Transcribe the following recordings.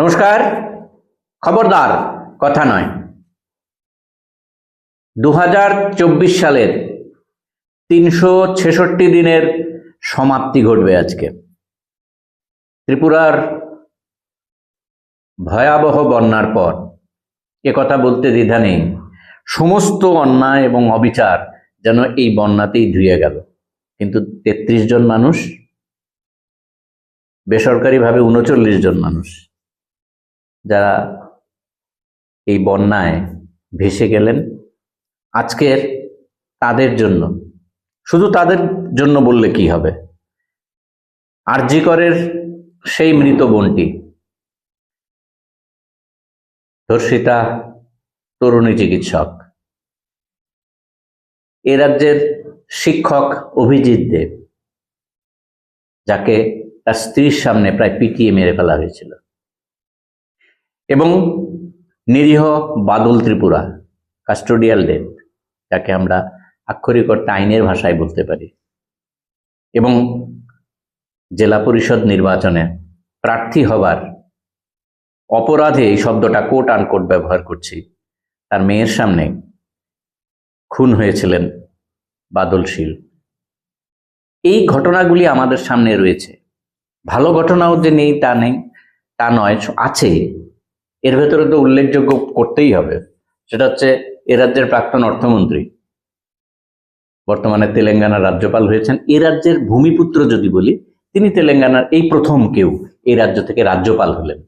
নমস্কার। খবরদার, কথা নয়। দু সালের তিনশো ছেষট্টি দিনের সমাপ্তি ঘটবে আজকে। ত্রিপুরার ভয়াবহ বন্যার পর, এ কথা বলতে দ্বিধা নেই। সমস্ত অন্যায় এবং অবিচার যেন এই বন্যাতেই ধুয়ে গেল। কিন্তু তেত্রিশ জন মানুষ, বেসরকারিভাবে উনচল্লিশ জন মানুষ। যারা এই বন্যায় ভেসে গেলেন, আজকের তাদের জন্য, শুধু তাদের জন্য বললে কি হবে? আরজিকরের সেই মৃত বোনটি, ধর্ষিতা, তরুণী চিকিৎসক, এ রাজ্যের শিক্ষক অভিজিৎ দেব, যাকে তার স্ত্রীর সামনে প্রায় পিটিয়ে মেরে ফেলা হয়েছিল। এবং নিরীহ বাদল ত্রিপুরা কাস্টোডিয়াল ডেথ যাকে আমরা আক্ষরিক অর্থে আইনের ভাষায় বলতে পারি। এবং জেলা পরিষদ নির্বাচনে প্রার্থী হবার অপরাধে এই শব্দটা কোট আনকোট ব্যবহার করছি। তার মেয়ের সামনে খুন হয়েছিলেন বাদল শীল। এই ঘটনাগুলি আমাদের সামনে রয়েছে। ভালো ঘটনাও যে নেই তা নেই, তা নয়, আছে। এর ভেতরে তো উল্লেখযোগ্য করতেই হবে। সেটা হচ্ছে এ রাজ্যের প্রাক্তন অর্থমন্ত্রী, বর্তমানে তেলেঙ্গানার রাজ্যপাল হয়েছেন। এ রাজ্যের ভূমিপুত্র যদি বলি, তিনি তেলেঙ্গানার এই প্রথম কেউ এই রাজ্য থেকে রাজ্যপাল হলেন।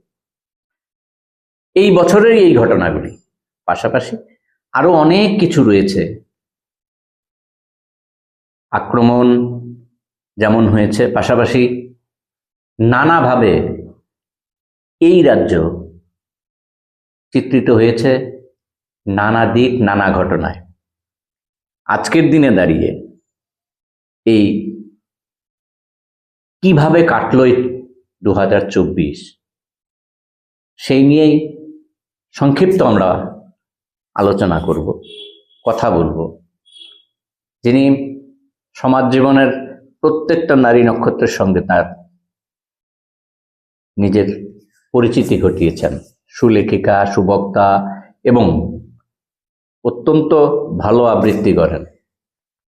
এই বছরের এই ঘটনাগুলি, পাশাপাশি আরও অনেক কিছু রয়েছে। আক্রমণ যেমন হয়েছে, পাশাপাশি নানাভাবে এই রাজ্য চিত্রিত হয়েছে নানা দিক, নানা ঘটনায়। আজকের দিনে দাঁড়িয়ে এই কীভাবে কাটলো দু সেই নিয়েই সংক্ষিপ্ত আমরা আলোচনা করব, কথা বলব। যিনি সমাজ জীবনের প্রত্যেকটা নারী নক্ষত্রের সঙ্গে তার নিজের পরিচিতি ঘটিয়েছেন। সুলেখিকা সুবক্তা এবং অত্যন্ত ভালো আবৃত্তি করেন।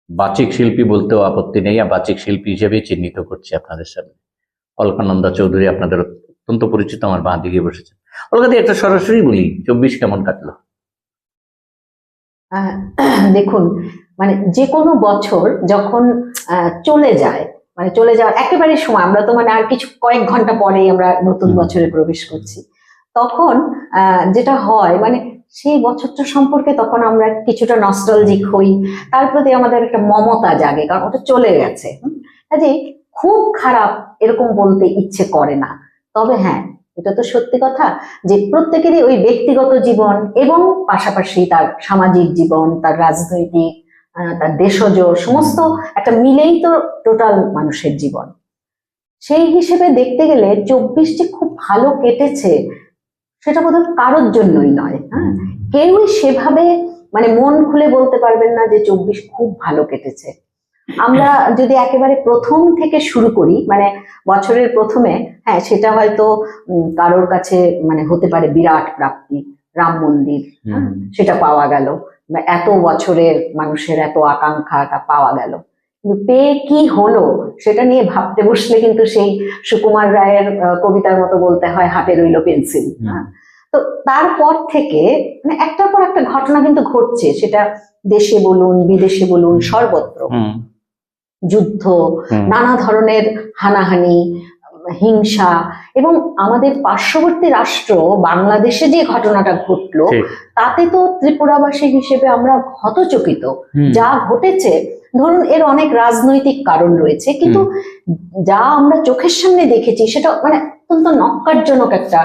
বাচিক শিল্পী বলতেও আপত্তি নেই বাচিক শিল্পী হিসেবে চিহ্নিত করছি আপনাদের সামনে। অলকানন্দা চৌধুরী আপনাদের অত্যন্ত পরিচিত আমার বাঁ দিকে বসেছেন। অলকাদি একটা সরাসরি বলি চব্বিশ কেমন কাটলো? দেখুন মানে যে কোনো বছর যখন আহ, চলে যায় মানে চলে যাওয়ার একেবারে সময় আমরা তো মানে আর কিছু কয়েক ঘণ্টা পরেই আমরা নতুন বছরে প্রবেশ করছি। তখন যেটা হয় মানে সেই বছরটা সম্পর্কে তখন আমরা কিছুটা নস্টালজিক হই। তার প্রতি আমাদের একটা মমতা জাগে, কারণ ওটা চলে গেছে। কাজে খুব খারাপ এরকম বলতে ইচ্ছে করে না। তবে হ্যাঁ এটা তো সত্যি কথা যে প্রত্যেকেরই ওই ব্যক্তিগত জীবন এবং পাশাপাশি তার সামাজিক জীবন, তার রাজনৈতিক তার দেশজ, সমস্ত একটা মিলেই তো টোটাল মানুষের জীবন। সেই হিসেবে দেখতে গেলে চব্বিশ যে খুব ভালো কেটেছে সেটা বোধহয় কারোর জন্যই নয় হ্যাঁ? কেউই সেভাবে মানে মন খুলে বলতে পারবেন না যে চব্বিশ খুব ভালো কেটেছে। আমরা যদি একেবারে প্রথম থেকে শুরু করি মানে বছরের প্রথমে হ্যাঁ সেটা হয়তো কারোর কাছে মানে হতে পারে বিরাট প্রাপ্তি রাম মন্দির হ্যাঁ, সেটা পাওয়া গেল এত বছরের মানুষের এত আকাঙ্ক্ষাটা পাওয়া গেল। পেয়ে কি হলো সেটা নিয়ে ভাবতে বসলে কিন্তু সেই সুকুমার রায়ের কবিতার মতো বলতে হয় হাতে রইল পেন্সিল। হ্যাঁ। তো তারপর থেকে মানে একটার পর একটা ঘটনা কিন্তু ঘটছে সেটা দেশে বলুন বিদেশে বলুন সর্বত্র। যুদ্ধ নানা ধরনের হানাহানি হিংসা এবং আমাদের পার্শ্ববর্তী রাষ্ট্র বাংলাদেশে যে ঘটনাটা ঘটলো তাতে তো ত্রিপুরাবাসী হিসেবে আমরা হতচকিত। যা ঘটেছে ধরুন এর অনেক রাজনৈতিক কারণ রয়েছে কিন্তু যা আমরা চোখের সামনে দেখেছি সেটা মানে অত্যন্ত নক্কারজনক একটা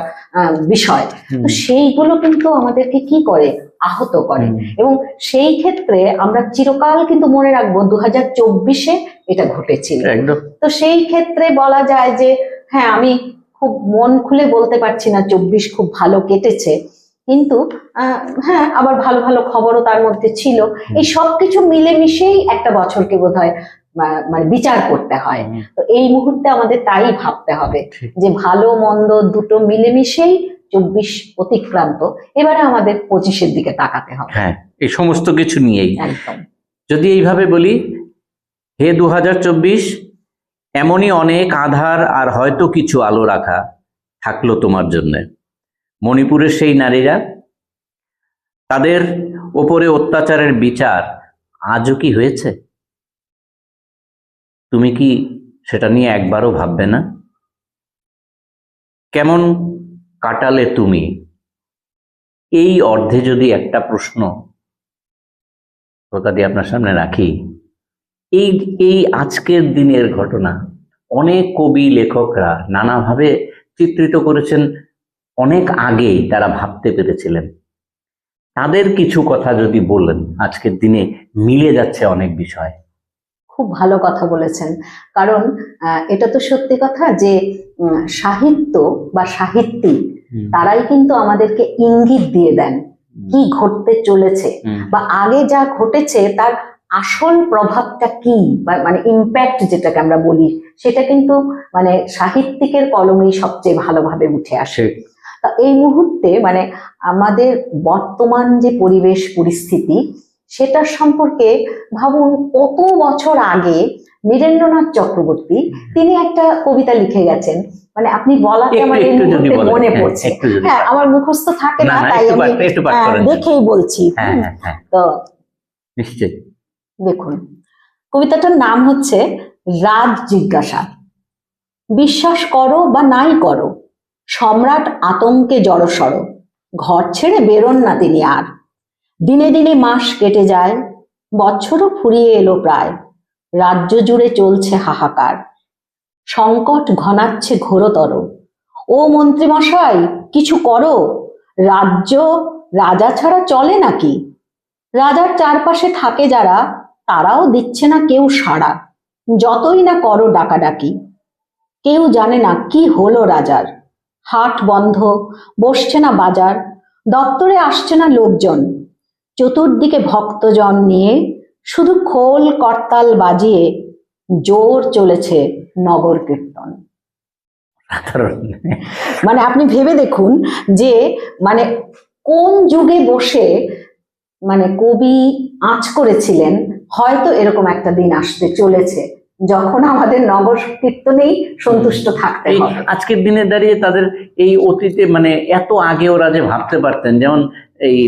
বিষয়। তো সেইগুলো কিন্তু আমাদেরকে কি করে? আহত করে। এবং সেই ক্ষেত্রে আমরা চিরকাল কিন্তু মনে রাখব দু হাজার চব্বিশে এটা ঘটেছিল। তো সেই ক্ষেত্রে বলা যায় যে হ্যাঁ আমি খুব মন খুলে বলতে পারছি না চব্বিশ খুব ভালো কেটেছে। কিন্তু আহ, হ্যাঁ আবার ভালো ভালো খবরও তার মধ্যে ছিল। এই সব কিছু মিলেমিশেই একটা বছরকে বোধ হয় মানে বিচার করতে হয়। তো এই মুহূর্তে আমাদের তাই ভাবতে হবে যে ভালো মন্দ দুটো মিলেমিশেই চব্বিশ অতিক্রান্ত এবারে আমাদের পঁচিশের দিকে তাকাতে হবে। হ্যাঁ এই সমস্ত কিছু নিয়েই। যদি এইভাবে বলি হে দু হাজার চব্বিশ এমনই অনেক আধার আর হয়তো কিছু আলো রাখা থাকল তোমার জন্য। মণিপুরের সেই নারীরা, তাদের ওপরে অত্যাচারের বিচার আজও কি হয়েছে? তুমি কি সেটা নিয়ে একবারও ভাববে না? কেমন কাটালে তুমি? এই অর্ধে যদি একটা প্রশ্ন কথা দিয়ে আপনার সামনে রাখি, এই এই আজকের দিনের ঘটনা অনেক কবি, লেখকরা নানাভাবে চিত্রিত করেছেন অনেক আগেই তারা ভাবতে পেরেছিলেন। তাদের কিছু কথা যদি বলেন আজকের দিনে মিলে যাচ্ছে অনেক বিষয়। খুব ভালো কথা বলেছেন। কারণ এটা তো সত্যি কথা যে সাহিত্য বা সাহিত্যিক তারাই কিন্তু আমাদেরকে ইঙ্গিত দিয়ে দেন কি ঘটতে চলেছে বা আগে যা ঘটেছে তার আসল প্রভাবটা কি বা মানে ইম্প্যাক্ট যেটাকে আমরা বলি সেটা কিন্তু মানে সাহিত্যিকের কলমেই সবচেয়ে ভালোভাবে উঠে আসে। তা এই মুহূর্তে মানে আমাদের বর্তমান যে পরিবেশ পরিস্থিতি সেটার সম্পর্কে ভাবুন কত বছর আগে বীরেন্দ্রনাথ চক্রবর্তী তিনি একটা কবিতা লিখে গেছেন। মানে আপনি বলাতে আমার এই মুহূর্তে মনে হ্যাঁ, পড়ছে। হ্যাঁ আমার মুখস্থ থাকে না তাই আমি করেন দেখেই বলছি। হ্যাঁ হ্যাঁ হ্যাঁ। তো দেখুন কবিতাটার নাম হচ্ছে রাজ জিজ্ঞাসা। বিশ্বাস করো বা নাই করো। সম্রাট আতঙ্কে জড়সড়। ঘর ছেড়ে বেরোন না তিনি আর। দিনে দিনে মাস কেটে যায়, বছরও ফুরিয়ে এলো প্রায়। রাজ্য জুড়ে চলছে হাহাকার। সংকট ঘনাচ্ছে ঘোরতর। ও মন্ত্রীমশাই, কিছু করো? রাজ্য, রাজা ছাড়া চলে নাকি? রাজার চারপাশে থাকে যারা, তারাও দিচ্ছে না কেউ সাড়া। যতই না করো ডাকাডাকি। কেউ জানে না কি হলো রাজার। হাট বন্ধ বসছে না বাজার দপ্তরে আসছে না লোকজন। চতুর্দিকে ভক্তজন নিয়ে শুধু খোল করতাল বাজিয়ে জোর চলেছে নগর কীর্তন। মানে আপনি ভেবে দেখুন যে মানে কোন যুগে বসে মানে কবি আঁচ করেছিলেন হয়তো এরকম একটা দিন আসতে চলেছে। যখন আমাদের নগর কীর্তনেই সন্তুষ্ট থাকতে হবে। আজকের দিনে দাঁড়িয়ে তাদের এই অতীতে মানে এত আগে ওরা যে ভাবতে পারতেন যেমন এই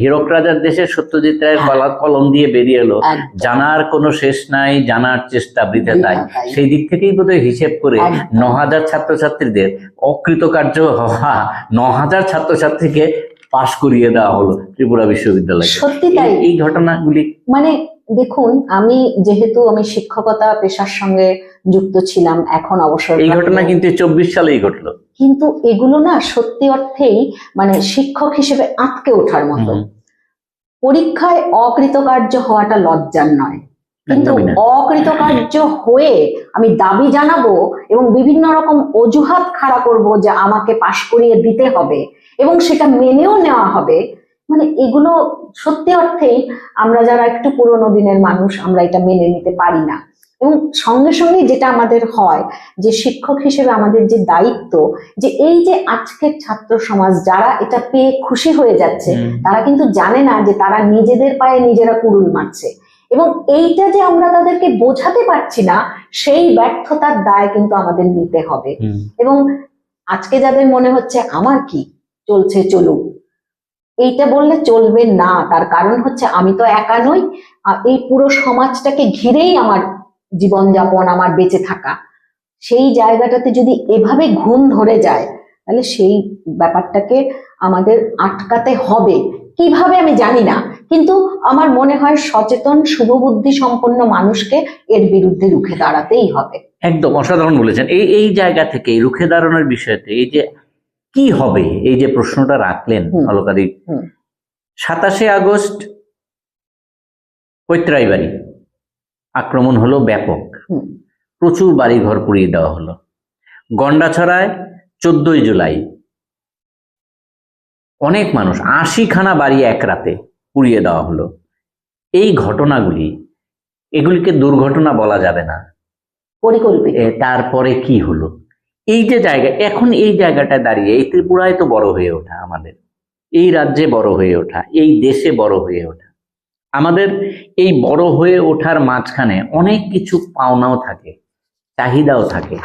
হীরক রাজার দেশে সত্যজিৎ রায়ের হ্যাঁ। কলা কলম দিয়ে বেরিয়ে এলো। জানার কোনো শেষ নাই জানার চেষ্টা বৃথা তাই। সেই দিক থেকেই বোধহয় হিসেব করে ন হাজার ছাত্রছাত্রীদের অকৃতকার্য হওয়া ন হাজার ছাত্রছাত্রীকে পাশ করিয়ে দেওয়া হলো ত্রিপুরা বিশ্ববিদ্যালয়ে সত্যি তাই। এই ঘটনাগুলি মানে দেখুন আমি যেহেতু আমি শিক্ষকতা পেশার সঙ্গে যুক্ত ছিলাম এখন অবসর এই ঘটনা কিন্তু চব্বিশ সালেই ঘটলো। কিন্তু এগুলো না সত্যি অর্থেই মানে শিক্ষক হিসেবে আটকে ওঠার মতো। পরীক্ষায় অকৃতকার্য হওয়াটা লজ্জার নয়। কিন্তু অকৃতকার্য হয়ে আমি দাবি জানাব এবং বিভিন্ন রকম অজুহাত খাড়া করব যে আমাকে পাশ করিয়ে দিতে হবে এবং সেটা মেনেও নেওয়া হবে মানে এগুলো সত্যি অর্থেই আমরা যারা একটু পুরোনো দিনের মানুষ আমরা এটা মেনে নিতে পারি না। এবং সঙ্গে সঙ্গে যেটা আমাদের হয় যে শিক্ষক হিসেবে আমাদের যে দায়িত্ব যে এই যে আজকের ছাত্র সমাজ যারা এটা পেয়ে খুশি হয়ে যাচ্ছে তারা কিন্তু জানে না যে তারা নিজেদের পায়ে নিজেরা কুড়ুল মারছে। এবং এইটা যে আমরা তাদেরকে বোঝাতে পারছি না সেই ব্যর্থতার দায় কিন্তু আমাদের নিতে হবে। এবং আজকে যাদের মনে হচ্ছে আমার কি চলছে চলুক। এইটা বললে চলবে না। তার কারণ হচ্ছে আমি তো একা নই। এই পুরো সমাজটাকে ঘিরেই আমার জীবনযাপন, আমার বেঁচে থাকা। সেই জায়গাটাতে যদি এভাবে ঘুম ধরে যায়, তাহলে সেই ব্যাপারটাকে আমাদের আটকাতে হবে। কীভাবে আমি জানি না। কিন্তু আমার মনে হয় সচেতন, শুভবুদ্ধি সম্পন্ন মানুষকে এর বিরুদ্ধে রুখে দাঁড়াতেই হবে। একদম অসাধারণ বলেছেন। এই এই জায়গা থেকে রুখে দাঁড়ানোর বিষয়তে, এই যে কি হবে? এই যে প্রশ্নটা রাখলেন। অলকাদি সাতাশে আগস্ট কৈত্রাই বাড়ি আক্রমণ হলো ব্যাপক। প্রচুর বাড়ি ঘর পুড়িয়ে দেওয়া হলো। গন্ডাছড়ায় চোদ্দই জুলাই। অনেক মানুষ আশিখানা বাড়ি এক রাতে পুড়িয়ে দেওয়া হলো। এই ঘটনাগুলি এগুলিকে দুর্ঘটনা বলা যাবে না। পরিকল্পিত। তারপরে কি হলো? এই যে জায়গা, এখন এই জায়গাটায় দাঁড়িয়ে, এই ত্রিপুরায় তো বড় হয়ে ওঠা আমাদের। এই রাজ্যে বড় হয়ে ওঠা, এই দেশে বড় হয়ে ওঠা। আমাদের এই বড় হয়ে ওঠার মাঝখানে অনেক কিছু পাওনাও থাকে, চাহিদাও থাকে।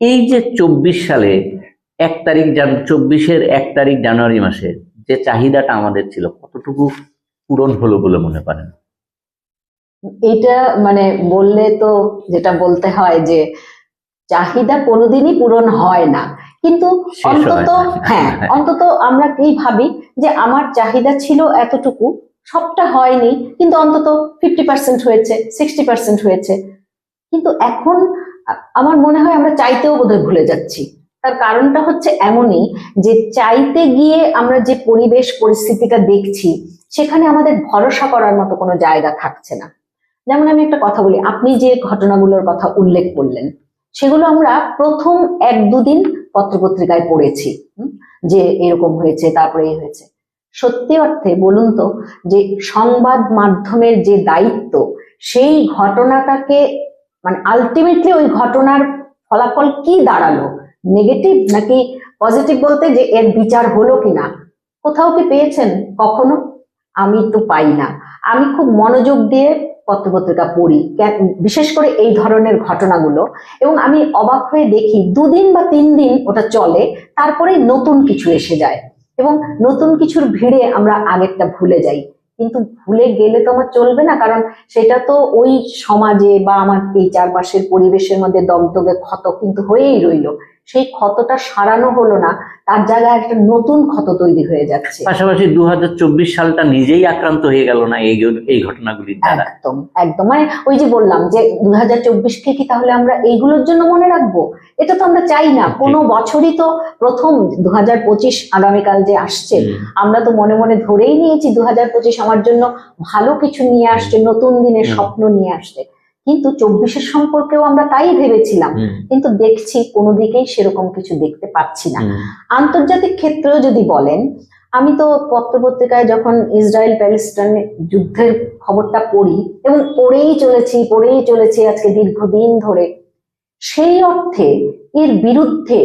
এই যে চব্বিশ সালে এক তারিখ জান চব্বিশের এক তারিখ জানুয়ারি মাসে যে চাহিদাটা আমাদের ছিল, কতটুকু পূরণ হলো বলে মনে করেন? এটা মানে বললে তো যেটা বলতে হয় যে চাহিদা কোনোদিনই পূরণ হয় না। কিন্তু অন্তত হ্যাঁ অন্তত আমরা কি ভাবি যে আমার চাহিদা ছিল এতটুকু সবটা হয়নি কিন্তু অন্তত ফিফটি পার্সেন্ট হয়েছে সিক্সটি পার্সেন্ট হয়েছে। কিন্তু এখন আমার মনে হয় আমরা চাইতেও বোধহয় ভুলে যাচ্ছি। তার কারণটা হচ্ছে এমনই যে চাইতে গিয়ে আমরা যে পরিবেশ পরিস্থিতিটা দেখছি সেখানে আমাদের ভরসা করার মতো কোনো জায়গা থাকছে না। যেমন আমি একটা কথা বলি আপনি যে ঘটনাগুলোর কথা উল্লেখ করলেন সেগুলো আমরা প্রথম এক দুদিন পত্রপত্রিকায় পড়েছি যে এরকম হয়েছে, তারপরে এই হয়েছে। সত্যি অর্থে বলুন তো, যে সংবাদ মাধ্যমের যে দায়িত্ব, সেই ঘটনাটাকে মানে আলটিমেটলি ওই ঘটনার ফলাফল কি দাঁড়াল? নেগেটিভ নাকি পজিটিভ বলতে যে এর বিচার হলো কিনা? কোথাও কি পেয়েছেন? কখনো? আমি তো পাই না। আমি খুব মনোযোগ দিয়ে পত্রপত্রিকা পড়ি বিশেষ করে এই ধরনের ঘটনাগুলো। এবং আমি অবাক হয়ে দেখি, দুদিন বা তিন দিন ওটা চলে তারপরে নতুন কিছু এসে যায়। এবং নতুন কিছুর ভিড়ে আমরা আগেরটা ভুলে যাই। কিন্তু ভুলে গেলে তো আমার চলবে না, কারণ সেটা তো ওই সমাজে বা আমার এই চারপাশের পরিবেশের মধ্যে দগদগে ক্ষত কিন্তু হয়েই রইল। সেই ক্ষতটা সারানো হলো না তার জায়গায় একটা নতুন ক্ষত তৈরি হয়ে যাচ্ছে। পাশাপাশি দুহাজার চব্বিশ সালটা নিজেই আক্রান্ত হয়ে গেল না এই এই ঘটনাগুলির দ্বারা? একদম একদম। মানে ওই যে বললাম যে দু হাজার চব্বিশকে কি তাহলে আমরা এইগুলোর জন্য মনে রাখব? এটা তো আমরা চাই না। কোনো বছরই তো প্রথম দু হাজার পঁচিশ আগামীকাল যে আসছে আমরা তো মনে মনে ধরেই নিয়েছি দু হাজার পঁচিশ আমার জন্য ভালো কিছু নিয়ে আসছে নতুন দিনের স্বপ্ন নিয়ে আসছে। কিন্তু চব্বিশের সম্পর্কেও আমরা তাই ভেবেছিলাম। কিন্তু দেখছি কোনো দিকেই সেরকম কিছু দেখতে পাচ্ছি না। আন্তর্জাতিক ক্ষেত্রেও যদি বলেন আমি তো পত্রপত্রিকায় যখন ইসরায়েল প্যালেস্টাইন যুদ্ধের খবরটা পড়ি এবং পড়েই চলেছি পড়েই চলেছি আজকে দীর্ঘদিন ধরে সেই অর্থে এর বিরুদ্ধে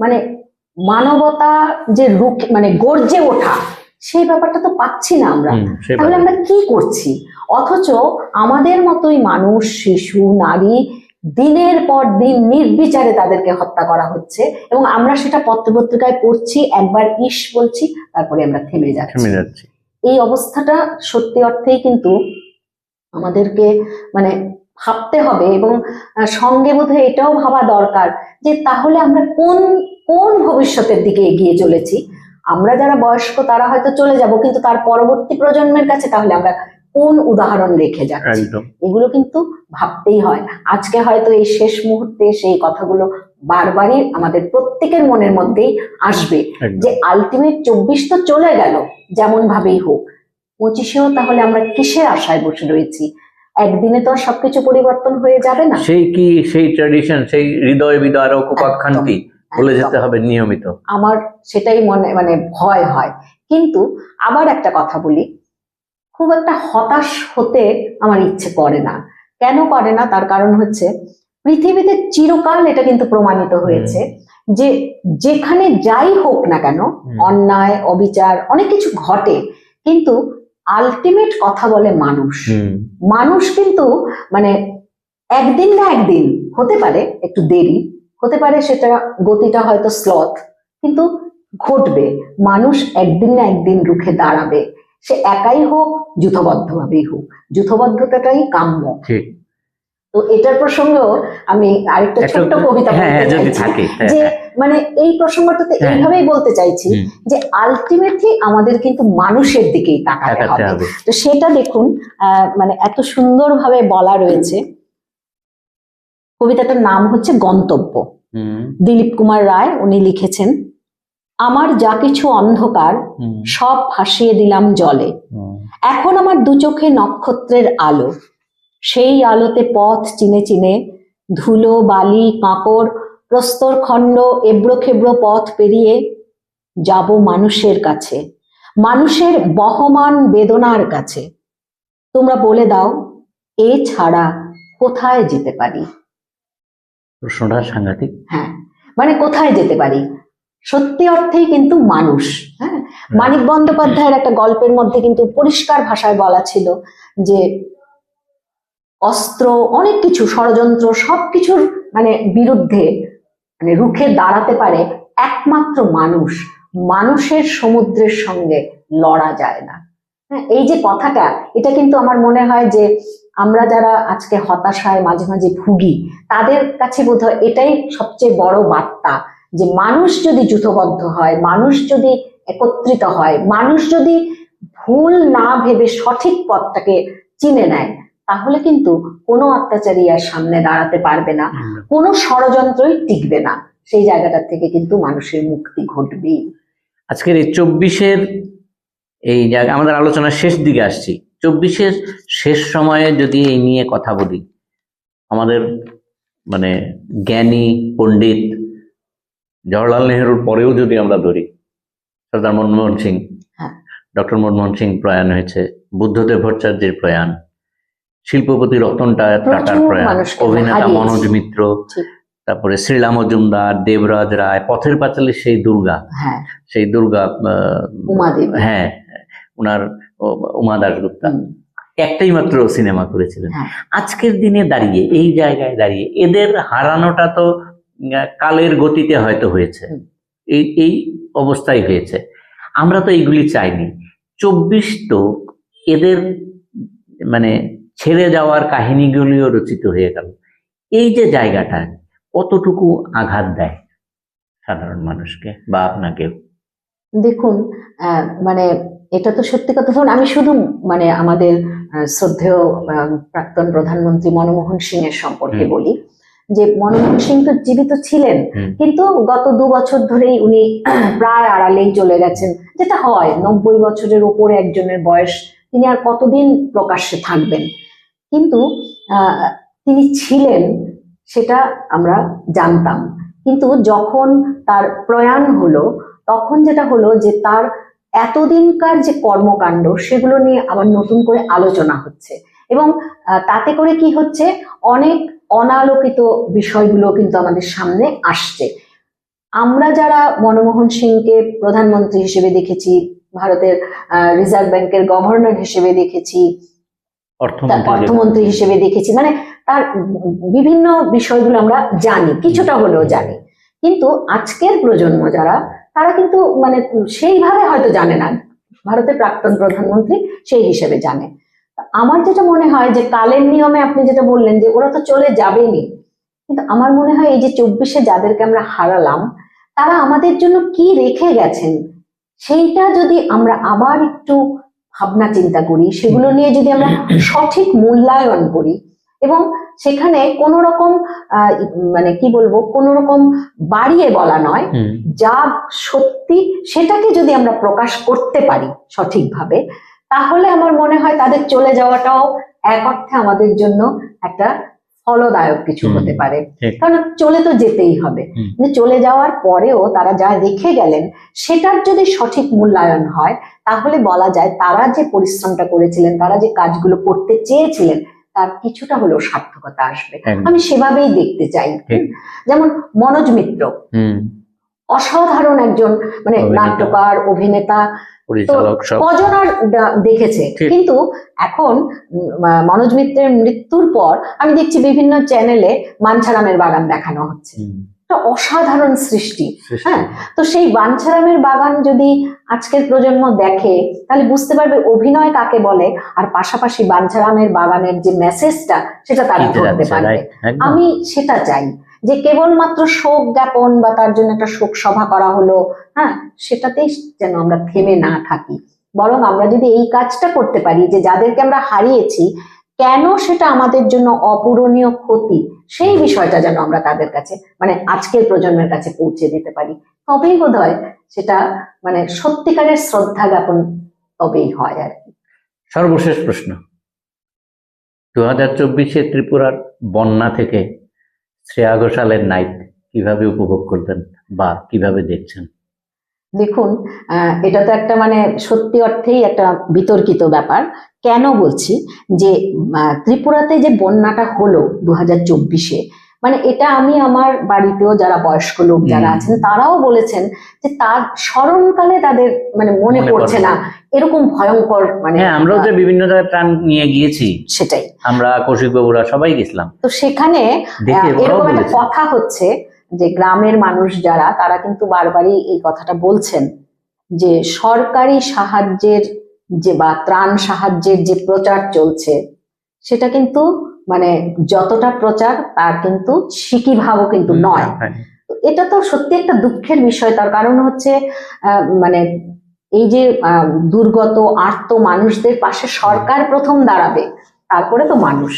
মানে মানবতা যে রুখ মানে গর্জে ওঠা সেই ব্যাপারটা তো পাচ্ছি না আমরা। তাহলে আমরা কি করছি? অথচ আমাদের মতোই মানুষ শিশু নারী দিনের পর দিন নির্বিচারে তাদেরকে হত্যা করা হচ্ছে এবং আমরা সেটা পত্রপত্রিকায় পড়ছি একবার ইস বলছি তারপরে আমরা থেমে যাচ্ছি। এই অবস্থাটা সত্যি অর্থেই কিন্তু আমাদেরকে মানে ভাবতে হবে এবং সঙ্গে বোধহয় এটাও ভাবা দরকার যে তাহলে আমরা কোন কোন ভবিষ্যতের দিকে এগিয়ে চলেছি? আমরা যারা বয়স্ক তারা হয়তো চলে যাব কিন্তু তার পরবর্তী প্রজন্মের কাছে তাহলে আমরা কোন উদাহরণ রেখে যাচ্ছি? এগুলো কিন্তু ভাবতেই হয় আজকে হয়তো এই শেষ মুহূর্তে সেই কথাগুলো বারবারই আমাদের প্রত্যেকের মনের মধ্যেই আসবে যে আলটিমেট চব্বিশ তো চলে গেল যেমন ভাবেই হোক। পঁচিশেও তাহলে আমরা কিসের আশায় বসে রয়েছি? একদিনে তো আর সবকিছু পরিবর্তন হয়ে যাবে না। সেই কি সেই ট্র্যাডিশন সেই হৃদয় বিদার উপাখ্যানটি বলে যেতে হবে নিয়মিত। আমার সেটাই মনে মানে ভয় হয়। কিন্তু আবার একটা কথা বলি খুব একটা হতাশ হতে আমার ইচ্ছে করে না। কেন করে না? তার কারণ হচ্ছে পৃথিবীতে চিরকাল এটা কিন্তু প্রমাণিত হয়েছে যে যেখানে যাই হোক না কেন অন্যায় অবিচার অনেক কিছু ঘটে কিন্তু আলটিমেট কথা বলে মানুষ। মানুষ কিন্তু মানে একদিন না একদিন হতে পারে একটু দেরি হতে পারে সেটা গতিটা হয়তো স্লথ কিন্তু ঘটবে। মানুষ একদিন না একদিন রুখে দাঁড়াবে। সে একাই হোক যুথবদ্ধভাবেই হোক। যুথবদ্ধতাটাই কাম্য। তো এটার প্রসঙ্গেও আমি আরেকটা ছোট্ট কবিতা হ্যাঁ হ্যাঁ হ্যাঁ, যে মানে এই প্রসঙ্গটাতে। এইভাবেই বলতে চাইছি যে আলটিমেটলি আমাদের কিন্তু মানুষের দিকেই তাকাতে হবে। তো সেটা দেখুন আহ, মানে এত সুন্দরভাবে বলা রয়েছে। কবিতাটার নাম হচ্ছে গন্তব্য। দিলীপ কুমার রায় উনি লিখেছেন আমার যা কিছু অন্ধকার সব ভাসিয়ে দিলাম জলে। এখন আমার দু চোখে নক্ষত্রের আলো। সেই আলোতে পথ চিনে চিনে ধুলো বালি কাঁকড় প্রস্তর খণ্ড এবড়ো খেবড়ো পথ পেরিয়ে যাব মানুষের কাছে মানুষের বহমান বেদনার কাছে। তোমরা বলে দাও এছাড়া কোথায় যেতে পারি? প্রশ্নটা সাংঘাতিক। হ্যাঁ মানে কোথায় যেতে পারি? সত্যি অর্থেই কিন্তু মানুষ হ্যাঁ? মানিক বন্দ্যোপাধ্যায়ের একটা গল্পের মধ্যে কিন্তু পরিষ্কার ভাষায় বলা ছিল যে অস্ত্র অনেক কিছু ষড়যন্ত্র সবকিছুর মানে বিরুদ্ধে মানে রুখে দাঁড়াতে পারে একমাত্র মানুষ। মানুষের সমুদ্রের সঙ্গে লড়া যায় না। হ্যাঁ এই যে কথাটা এটা কিন্তু আমার মনে হয় যে আমরা যারা আজকে হতাশায় মাঝে মাঝে ভুগি তাদের কাছে বোধহয় এটাই সবচেয়ে বড় বার্তা যে মানুষ যদি যুথবদ্ধ হয় মানুষ যদি একত্রিত হয় মানুষ যদি ভুল না ভেবে সঠিক পথটাকে চিনে নেয় তাহলে কিন্তু কোনো অত্যাচারী আর সামনে দাঁড়াতে পারবে না কোনো ষড়যন্ত্রই টিকবে না। সেই জায়গাটা থেকে কিন্তু মানুষের মুক্তি ঘটবেই। আজকের এই চব্বিশের এই জায়গা আমাদের আলোচনার শেষ দিকে আসছি। চব্বিশের শেষ সময়ে যদি এই নিয়ে কথা বলি আমাদের মানে জ্ঞানী পণ্ডিত জওয়াহরলাল নেহরুর পরেও যদি আমরা ধরি সর্দার মনমোহন সিং হ্যাঁ। ডক্টর মনমোহন সিং প্রয়াণ হয়েছে বুদ্ধদেব ভট্টাচার্যের প্রয়াণ শিল্পপতি রতন টাটার প্রয়াণ অভিনেতা মনোজ মিত্র তারপরে শ্রীলা মজুমদার দেবরাজ রায় পথের পাঁচালী সেই দুর্গা হ্যাঁ। সেই দুর্গা আহ, হ্যাঁ ওনার উমা দাশগুপ্তা। হুম, একটাই মাত্র সিনেমা করেছিলেন। হ্যাঁ। আজকের দিনে দাঁড়িয়ে এই জায়গায় দাঁড়িয়ে এদের হারানোটা তো কালের গতিতে হয়তো হয়েছে। এই এই অবস্থায় হয়েছে। আমরা তো এইগুলি চাইনি। চব্বিশ তো এদের মানে ছেড়ে যাওয়ার কাহিনীগুলিও রচিত হয়ে গেল। এই যে জায়গাটা কতটুকু আঘাত দেয় সাধারণ মানুষকে বা আপনাকেও? দেখুন আহ, মানে এটা তো সত্যি কথা। ধরুন আমি শুধু মানে আমাদের শ্রদ্ধেয় প্রাক্তন প্রধানমন্ত্রী মনমোহন সিং এর সম্পর্কে বলি যে মনমোহন সিং তো জীবিত ছিলেন কিন্তু গত দু বছর ধরেই উনি প্রায় আড়ালেই চলে গেছেন যেটা হয় নব্বই বছরের উপরে একজনের বয়স তিনি আর কতদিন প্রকাশ্যে থাকবেন। কিন্তু আহ, তিনি ছিলেন সেটা আমরা জানতাম। কিন্তু যখন তার প্রয়াণ হলো তখন যেটা হলো যে তার এতদিনকার যে কর্মকাণ্ড সেগুলো নিয়ে আবার নতুন করে আলোচনা হচ্ছে। এবং তাতে করে কি হচ্ছে? অনেক অনালোকিত বিষয়গুলো কিন্তু আমাদের সামনে আসছে। আমরা যারা মনমোহন সিংকে প্রধানমন্ত্রী হিসেবে দেখেছি ভারতের রিজার্ভ ব্যাংকের গভর্নর হিসেবে দেখেছি তার অর্থমন্ত্রী হিসেবে দেখেছি মানে তার বিভিন্ন বিষয়গুলো আমরা জানি কিছুটা হলেও জানি। কিন্তু আজকের প্রজন্ম যারা তারা কিন্তু মানে সেইভাবে হয়তো জানে না। ভারতের প্রাক্তন প্রধানমন্ত্রী সেই হিসেবে জানে। আমার যেটা মনে হয় যে কালের নিয়মে আপনি যেটা বললেন যে ওরা তো চলে যাবেনি কিন্তু আমার মনে হয় এই যে চব্বিশে যাদেরকে আমরা হারালাম তারা আমাদের জন্য কি রেখে গেছেন সেইটা যদি আমরা আবার একটু ভাবনা চিন্তা করি সেগুলো নিয়ে যদি আমরা সঠিক মূল্যায়ন করি এবং সেখানে কোনো রকম মানে কি বলব কোনো রকম বাড়িয়ে বলা নয়। যা সত্যি সেটাকে যদি আমরা প্রকাশ করতে পারি সঠিকভাবে তাহলে আমার মনে হয় তাদের চলে যাওয়াটাও এক অর্থে আমাদের জন্য একটা ফলদায়ক কিছু হতে পারে। কারণ চলে তো যেতেই হবে। চলে যাওয়ার পরেও তারা যা রেখে গেলেন সেটার যদি সঠিক মূল্যায়ন হয় তাহলে বলা যায় তারা যে পরিশ্রমটা করেছিলেন তারা যে কাজগুলো করতে চেয়েছিলেন তার কিছুটা হলেও সার্থকতা আসবে। আমি সেভাবেই দেখতে চাই। যেমন মনোজ মিত্র। অসাধারণ একজন মানে নাট্যকার অভিনেতা। কজন আর দেখেছে। কিন্তু এখন মনোজ মিত্রের মৃত্যুর পর আমি দেখছি বিভিন্ন চ্যানেলে মানছারামের বাগান দেখানো হচ্ছে। একটা অসাধারণ সৃষ্টি। হ্যাঁ। তো সেই বাঞ্ছারামের বাগান যদি আজকের প্রজন্ম দেখে তাহলে বুঝতে পারবে অভিনয় কাকে বলে আর পাশাপাশি বাঞ্ছারামের বাগানের যে মেসেজটা সেটা তারা ধরতে পারবে। আমি সেটা চাই যে কেবলমাত্র শোক জ্ঞাপন বা তার জন্য একটা শোক সভা করা হলো হ্যাঁ? সেটাতেই যেন আমরা থেমে না থাকি। বরং আমরা যদি এই কাজটা করতে পারি যে যাদেরকে আমরা হারিয়েছি কেন সেটা আমাদের জন্য অপূরণীয় ক্ষতি? সেই বিষয়টা যেন আমরা তাদের কাছে মানে আজকের প্রজন্মের কাছে পৌঁছে দিতে পারি। তবেই বোধ হয় সেটা মানে সত্যিকারের শ্রদ্ধা জ্ঞাপন তবেই হয় আর কি। সর্বশেষ প্রশ্ন। দু হাজার চব্বিশে ত্রিপুরার বন্যা থেকে শ্রেয়া ঘোষালের নাইট কীভাবে উপভোগ করবেন বা কীভাবে দেখছেন? দেখুন এটা তো একটা মানে সত্যি অর্থেই একটা বিতর্কিত ব্যাপার। কেন বলছি যে ত্রিপুরাতে যে বন্যাটা হলো দু হাজার চব্বিশে মানে এটা আমি আমার বাড়িতেও যারা বয়স্ক লোক যারা আছেন তারাও বলেছেন যে তার স্মরণকালে তাদের মানে মনে পড়ছে না। এরকম ভয়ঙ্কর মানে হ্যাঁ আমরাও যে বিভিন্ন জায়গায় ত্রাণ নিয়ে গিয়েছি সেটাই। আমরা কৌশিক বাবুরা সবাই গেছিলাম। তো সেখানে এরকম একটা কথা হচ্ছে যে গ্রামের মানুষ যারা তারা কিন্তু বারবারই এই কথাটা বলছেন যে সরকারি সাহায্যের যে বা ত্রাণ সাহায্যের যে প্রচার চলছে সেটা কিন্তু মানে যতটা প্রচার তার কিন্তু সিকি ভাবও কিন্তু নয়। হ্যাঁ, এটা তো সত্যি একটা দুঃখের বিষয়। তার কারণ হচ্ছে আহ, মানে এই যে আহ, দুর্গত আর্ত মানুষদের পাশে সরকার প্রথম দাঁড়াবে তারপরে তো মানুষ।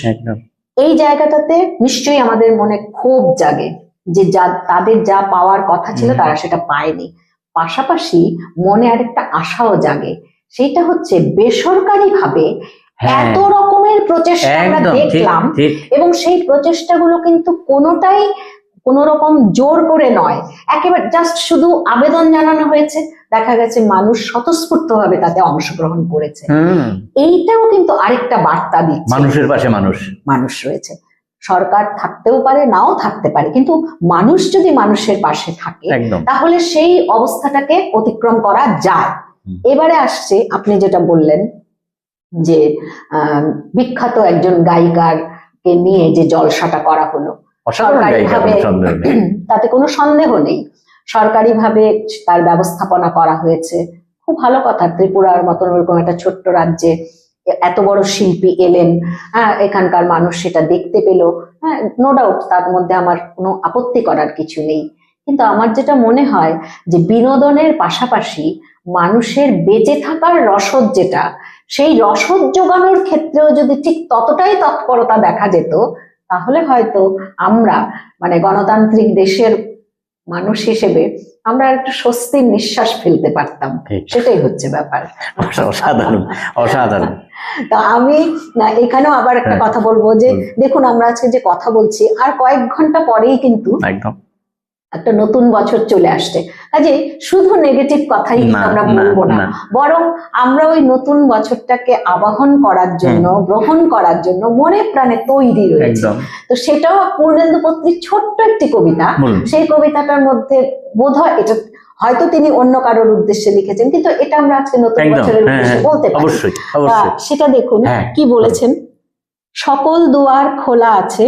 এই জায়গাটাতে নিশ্চয়ই আমাদের মনে ক্ষোভ জাগে। যে যা তাদের যা পাওয়ার কথা ছিল তারা সেটা পায়নি। পাশাপাশি মনে আরেকটা আশাও জাগে। সেটা হচ্ছে বেসরকারি ভাবে হ্যাঁ। এত রকমের প্রচেষ্টা আমরা দেখলাম এবং সেই প্রচেষ্টাগুলো কিন্তু কোনোটাই কোনো রকম জোর করে নয়। একেবারে জাস্ট শুধু আবেদন জানানো হয়েছে। দেখা গেছে মানুষ স্বতঃস্ফূর্তভাবে তাতে অংশগ্রহণ করেছে। এইটাও কিন্তু আরেকটা বার্তা দিচ্ছে। মানুষের পাশে মানুষ। মানুষ রয়েছে। সরকার থাকতেও পারে নাও থাকতে পারে। কিন্তু মানুষ যদি মানুষের পাশে থাকে তাহলে সেই অবস্থাটাকে অতিক্রম করা যায়। এবারে আসছে আপনি যেটা বললেন যে বিখ্যাত একজন গায়িকার কে নিয়ে যে জলসাটা করা হলো। সরকারিভাবে কোনো সন্দেহ নেই। তাতে কোনো সন্দেহ নেই। সরকারিভাবে তার ব্যবস্থাপনা করা হয়েছে। খুব ভালো কথা ত্রিপুরার মতন ওরকম একটা ছোট্ট রাজ্যে এত বড় শিল্পী এলেন হ্যাঁ এখানকার মানুষ সেটা দেখতে পেল হ্যাঁ নো ডাউট তার মধ্যে আমার কোনো আপত্তি করার কিছু নেই। কিন্তু আমার যেটা মনে হয় যে বিনোদনের পাশাপাশি মানুষের বেঁচে থাকার রসদ যেটা, সেই রসদ যোগানোর ক্ষেত্রেও যদি ঠিক ততটাই তৎপরতা দেখা যেত, তাহলে হয়তো আমরা মানে গণতান্ত্রিক দেশের মানুষ হিসেবে আমরা একটু স্বস্তির নিঃশ্বাস ফেলতে পারতাম। সেটাই হচ্ছে ব্যাপার। অসাধারণ অসাধারণ। তা আমি এখানেও আবার একটা হ্যাঁ। কথা বলব যে দেখুন আমরা আজকে যে কথা বলছি আর কয়েক ঘণ্টা পরেই কিন্তু একদম। একটা নতুন বছর চলে আসছে। কাজে শুধু নেগেটিভ কথাই আমরা বলব না। বরং আমরা ওই নতুন বছরটাকে আবাহন করার জন্য গ্রহণ করার জন্য মনে প্রাণে তৈরি রয়েছে। তো সেটাও পূর্ণেন্দু পত্রীর ছোট্ট একটি কবিতা। সেই কবিতাটার মধ্যে বোধ হয় এটা হয়তো তিনি অন্য কারোর উদ্দেশ্যে লিখেছেন কিন্তু এটা আমরা আজকে নতুন বছরের হ্যাঁ উদ্দেশ্যে হ্যাঁ বলতে পারি। অবশ্যই সেটা দেখুন হ্যাঁ, কি বলেছেন? সকল দুয়ার খোলা আছে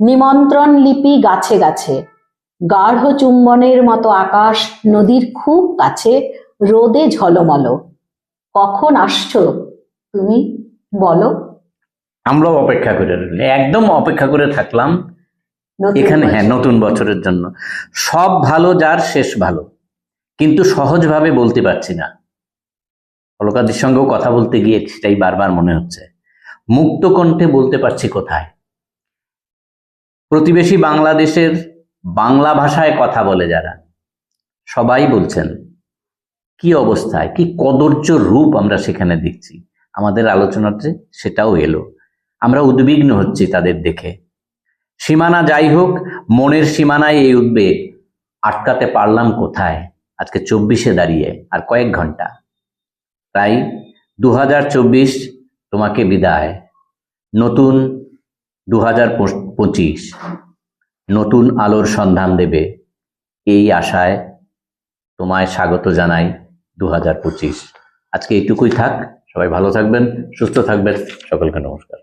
নিমন্ত্রণ লিপি গাছে গাছে গাঢ় চুম্বনের মতো আকাশ নদীর খুব কাছে রোদে ঝলমল। কখন আসছো তুমি বলো? আমরাও অপেক্ষা করে রইলি একদম অপেক্ষা করে থাকলাম। এখানে হ্যাঁ নতুন বছরের জন্য। সব ভালো যার শেষ ভালো। কিন্তু সহজভাবে বলতে পারছি না। অলকাদির সঙ্গেও কথা বলতে গিয়ে সেটাই বারবার মনে হচ্ছে। মুক্ত কণ্ঠে বলতে পারছি কোথায়? প্রতিবেশী বাংলাদেশের বাংলা ভাষায় কথা বলে যারা, সবাই বলছেন, কি অবস্থায়, কি কদর্য রূপ আমরা সেখানে দেখছি। আমাদের আলোচনাতে সেটাও এলো। আমরা উদ্বিগ্ন হচ্ছি তাদের দেখে। সীমানা যাই হোক, মনের সীমানায় এই উদ্বেগ, আটকাতে পারলাম কোথায়? আজকে চব্বিশে দাঁড়িয়ে, আর কয়েক ঘণ্টা। তাই দু তোমাকে বিদায়। নতুন দু হাজার পঁচিশ। নতুন আলোর সন্ধান দেবে। এই আশায় তোমায় স্বাগত জানাই দু হাজার পঁচিশ। আজকে এইটুকুই থাক, সবাই ভালো থাকবেন, সুস্থ থাকবেন, সকলকে নমস্কার।